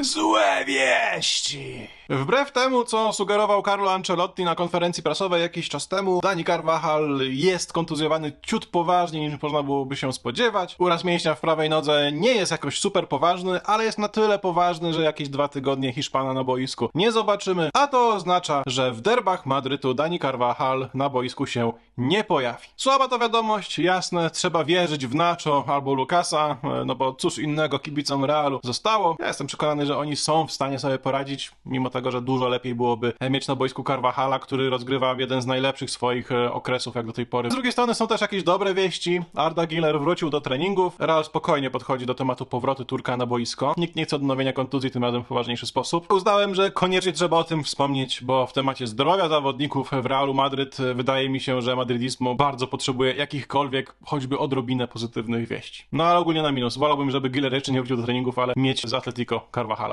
Złe wieści! Wbrew temu, co sugerował Carlo Ancelotti na konferencji prasowej jakiś czas temu, Dani Carvajal jest kontuzjowany ciut poważniej niż można byłoby się spodziewać. Uraz mięśnia w prawej nodze nie jest jakoś super poważny, ale jest na tyle poważny, że jakieś dwa tygodnie Hiszpana na boisku nie zobaczymy, a to oznacza, że w derbach Madrytu Dani Carvajal na boisku się nie pojawi. Słaba to wiadomość, jasne, trzeba wierzyć w Nacho albo Lukasa, no bo cóż innego kibicom Realu zostało. Ja jestem przekonany, że oni są w stanie sobie poradzić, mimo tego, że dużo lepiej byłoby mieć na boisku Carvajala, który rozgrywa jeden z najlepszych swoich e, okresów jak do tej pory. Z drugiej strony są też jakieś dobre wieści. Arda Giller wrócił do treningów. Real spokojnie podchodzi do tematu powrotu Turka na boisko. Nikt nie chce odnowienia kontuzji, tym razem w poważniejszy sposób. Uznałem, że koniecznie trzeba o tym wspomnieć, bo w temacie zdrowia zawodników w Realu Madryt e, wydaje mi się, że madrydizmo bardzo potrzebuje jakichkolwiek, choćby odrobinę pozytywnych wieści. No ale ogólnie na minus. Wolałbym, żeby Giller jeszcze nie wrócił do treningów, ale mieć z Atletico Carvajala.